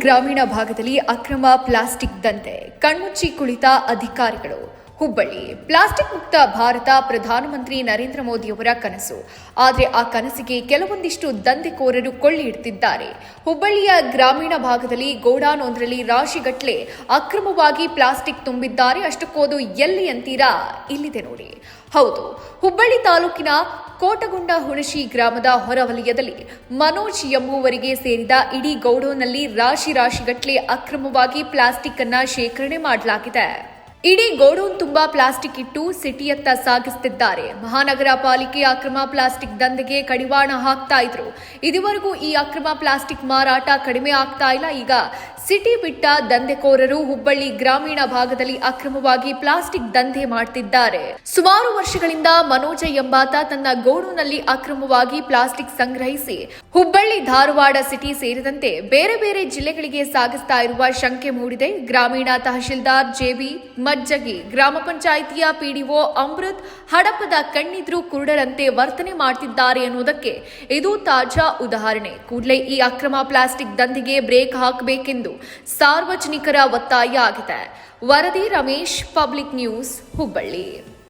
ಗ್ರಾಮೀಣ ಭಾಗದಲ್ಲಿ ಅಕ್ರಮ ಪ್ಲಾಸ್ಟಿಕ್ ದಂಧೆ ಕಣ್ಮುಚ್ಚಿ ಕುಳಿತ ಅಧಿಕಾರಿಗಳು. ಹುಬ್ಬಳ್ಳಿ. ಪ್ಲಾಸ್ಟಿಕ್ ಮುಕ್ತ ಭಾರತ ಪ್ರಧಾನಮಂತ್ರಿ ನರೇಂದ್ರ ಮೋದಿಯವರ ಕನಸು. ಆದರೆ ಆ ಕನಸಿಗೆ ಕೆಲವೊಂದಿಷ್ಟು ದಂಧೆಕೋರರು ಕೊಳ್ಳಿ ಇಡ್ತಿದ್ದಾರೆ ಹುಬ್ಬಳ್ಳಿಯ ಗ್ರಾಮೀಣ ಭಾಗದಲ್ಲಿ ಗೋಡಾನ್ ಒಂದರಲ್ಲಿ ಅಕ್ರಮವಾಗಿ ಪ್ಲಾಸ್ಟಿಕ್ ತುಂಬಿದ್ದಾರೆ. ಅಷ್ಟಕ್ಕೋದು ಎಲ್ಲಿ ಅಂತೀರಾ? ಇಲ್ಲಿದೆ ನೋಡಿ. ಹೌದು, ಹುಬ್ಬಳ್ಳಿ ತಾಲೂಕಿನ ಕೋಟಗುಂಡ ಹುಣಶಿ ಗ್ರಾಮದ ಹೊರವಲಯದಲ್ಲಿ ಮನೋಜ್ ಎಂಬುವರಿಗೆ ಸೇರಿದ ಇಡೀ ಗೌಡೋನಲ್ಲಿ ರಾಶಿ ರಾಶಿಗಟ್ಟಲೆ ಅಕ್ರಮವಾಗಿ ಪ್ಲಾಸ್ಟಿಕ್ ಅನ್ನ ಶೇಖರಣೆ ಮಾಡಲಾಗಿದೆ. ಇಡೀ ಗೋಡೌನ್ ತುಂಬಾ ಪ್ಲಾಸ್ಟಿಕ್ ಇಟ್ಟು ಸಿಟಿಯತ್ತ ಸಾಗಿಸುತ್ತಿದ್ದಾರೆ ಮಹಾನಗರ ಪಾಲಿಕೆ ಅಕ್ರಮ ಪ್ಲಾಸ್ಟಿಕ್ ದಂಧೆಗೆ ಕಡಿವಾಣ ಹಾಕ್ತಾ ಇದ್ರು. ಇದುವರೆಗೂ ಈ ಅಕ್ರಮ ಪ್ಲಾಸ್ಟಿಕ್ ಮಾರಾಟ ಕಡಿಮೆ ಆಗ್ತಾ ಇಲ್ಲ. ಈಗ ಸಿಟಿ ಬಿಟ್ಟ ದಂಧೆಕೋರರು ಹುಬ್ಬಳ್ಳಿ ಗ್ರಾಮೀಣ ಭಾಗದಲ್ಲಿ ಅಕ್ರಮವಾಗಿ ಪ್ಲಾಸ್ಟಿಕ್ ದಂಧೆ ಮಾಡ್ತಿದ್ದಾರೆ. ಸುಮಾರು ವರ್ಷಗಳಿಂದ ಮನೋಜ ಎಂಬಾತ ತನ್ನ ಗೋಡೂನಲ್ಲಿ ಅಕ್ರಮವಾಗಿ ಪ್ಲಾಸ್ಟಿಕ್ ಸಂಗ್ರಹಿಸಿ ಹುಬ್ಬಳ್ಳಿ ಧಾರವಾಡ ಸಿಟಿ ಸೇರಿದಂತೆ ಬೇರೆ ಬೇರೆ ಜಿಲ್ಲೆಗಳಿಗೆ ಸಾಗಿಸ್ತಾ ಇರುವ ಶಂಕೆ ಮೂಡಿದೆ. ಗ್ರಾಮೀಣ ತಹಶೀಲ್ದಾರ್ ಜೆಬಿ ಮಜ್ಜಗಿ, ಗ್ರಾಮ ಪಂಚಾಯಿತಿಯ ಪಿಡಿಒ ಅಮೃತ್ ಹಡಪದ ಕಣ್ಣಿದ್ರು ಕುರುಡರಂತೆ ವರ್ತನೆ ಮಾಡ್ತಿದ್ದಾರೆ ಎನ್ನುವುದಕ್ಕೆ ಇದು ತಾಜಾ ಉದಾಹರಣೆ. ಕೂಡಲೇ ಈ ಅಕ್ರಮ ಪ್ಲಾಸ್ಟಿಕ್ ದಂಧೆಗೆ ಬ್ರೇಕ್ ಹಾಕಬೇಕೆಂದು ಸಾರ್ವಜನಿಕರ ಒತ್ತಾಯ ಆಗಿದೆ. ವರದಿ ರಮೇಶ್ ಪಬ್ಲಿಕ್ ನ್ಯೂಸ್ ಹುಬ್ಬಳ್ಳಿ.